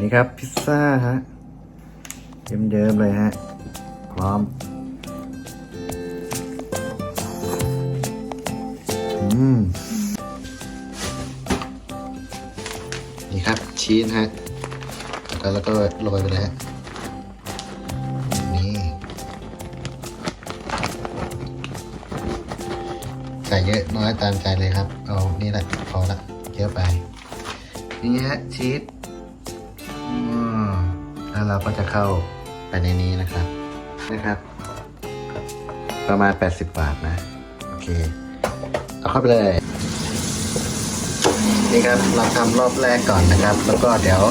นี่ครับพิซซ่าฮะเยิ้มๆเลยฮะ พร้อม อืม นี่ครับชีสฮะ แล้วแล้วก็โรยไปเลยฮะ นี่ ใส่เยอะน้อยตามใจเลยครับ เอา นี่แหละ พอละ เยอะไป นี่ฮะชีส แล้วเราก็จะเข้าไปในนี้นะครับ นะครับ ประมาณ 80 บาทนะ โอเค เอาเข้าไปเลย นี่ครับ เราทำรอบแรกก่อนนะครับ แล้วก็เดี๋ยว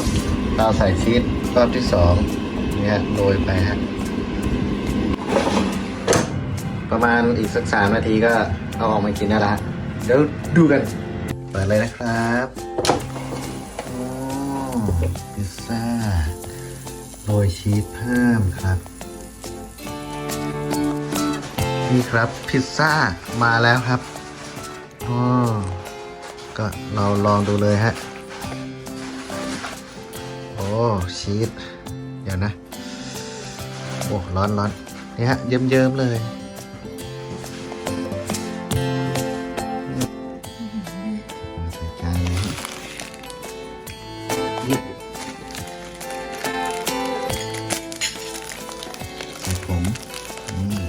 เราใส่ชีสรอบที่สองนี่ฮะโรยไปฮะ ประมาณอีกสักสามนาทีก็เอาออกมากินได้ละเดี๋ยวดูกัน เปิดเลยนะครับโอ้พิซซ่า โรยชีสเพิ่มครับ นี่ครับพิซซ่ามาแล้วครับอ๋อก็เราลองดูเลยฮะ โอ้ชีสเดี๋ยวนะ โอ้ร้อนร้อนนี่ฮะ เยิ้มๆเลย 哦嗯。